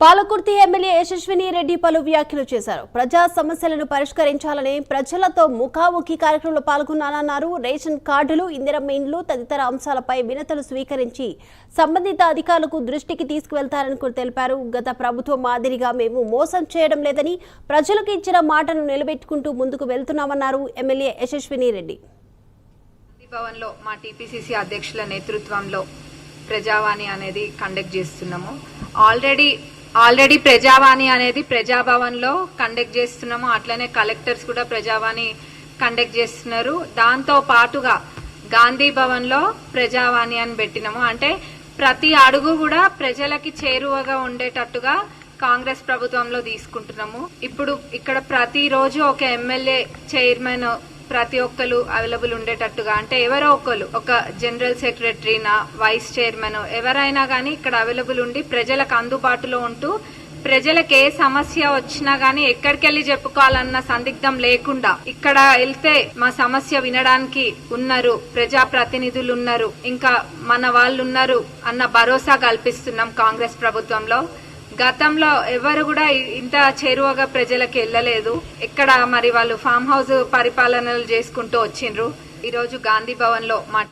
Palakurthi MLA యశస్విని రెడ్డి పలు వ్యాఖ్యలు చేశారు. ప్రజా సమస్యలను పరిష్కరించాలని ప్రజలతో ముఖాముఖి కార్యక్రమంలో పాల్గొన్నానన్నారు. రేషన్ కార్డులు ఇందిరమ్మ ఇండ్లు తదితర అంశాలపై వినతులు స్వీకరించి సంబంధిత అధికారులకు దృష్టికి తీసుకువెళ్తారని కూడా తెలిపారు. గత ప్రభుత్వం మాదిరిగా మేము మోసం చేయడం లేదని ప్రజలకు ఇచ్చిన మాటను నిలబెట్టుకుంటూ ముందుకు వెళ్తున్నామన్నారు ఎమ్మెల్యే యశస్విని రెడ్డి. భవన్లో మా టీపీసీసీ అధ్యక్షుల నేతృత్వంలో ప్రజావాణి అనేది కండక్ట్ చేస్తున్నాము. ఆల్రెడీ ఆల్రెడీ ప్రజావాణి అనేది ప్రజాభవన్లో కండక్ట్ చేస్తున్నాము. అట్లనే కలెక్టర్స్ కూడా ప్రజావాణి కండక్ట్ చేస్తున్నారు. దాంతో పాటుగా గాంధీ భవన్లో ప్రజావాణి అని పెట్టినాము. అంటే ప్రతి అడుగు కూడా ప్రజలకి చేరువగా ఉండేటట్టుగా కాంగ్రెస్ ప్రభుత్వంలో తీసుకుంటున్నాము. ఇప్పుడు ఇక్కడ ప్రతిరోజు ఒక ఎమ్మెల్యే చైర్మన్ ప్రతి ఒక్కరు అవైలబుల్ ఉండేటట్టుగా అంటే ఎవరో ఒకరు ఒక జనరల్ సెక్రటరీనా వైస్ చైర్మన్ ఎవరైనా కానీ ఇక్కడ అవైలబుల్ ఉండి ప్రజలకు అందుబాటులో ఉంటూ ప్రజలకు ఏ సమస్య వచ్చినా గానీ ఎక్కడికి వెళ్ళి చెప్పుకోవాలన్న సందిగ్ధం లేకుండా ఇక్కడ వెళ్తే మా సమస్య వినడానికి ఉన్నారు ప్రజా ప్రతినిధులు ఉన్నారు ఇంకా మన వాళ్ళు ఉన్నారు అన్న భరోసా కల్పిస్తున్నాం కాంగ్రెస్ ప్రభుత్వంలో. గతంలో ఎవరు కూడా ఇంత చేరువగా ప్రజలకు వెళ్ళలేదు. ఎక్కడ మరి వాళ్ళు ఫామ్ హౌస్ పరిపాలనలు చేసుకుంటూ వచ్చిండ్రు. ఈరోజు గాంధీ భవన్లో మా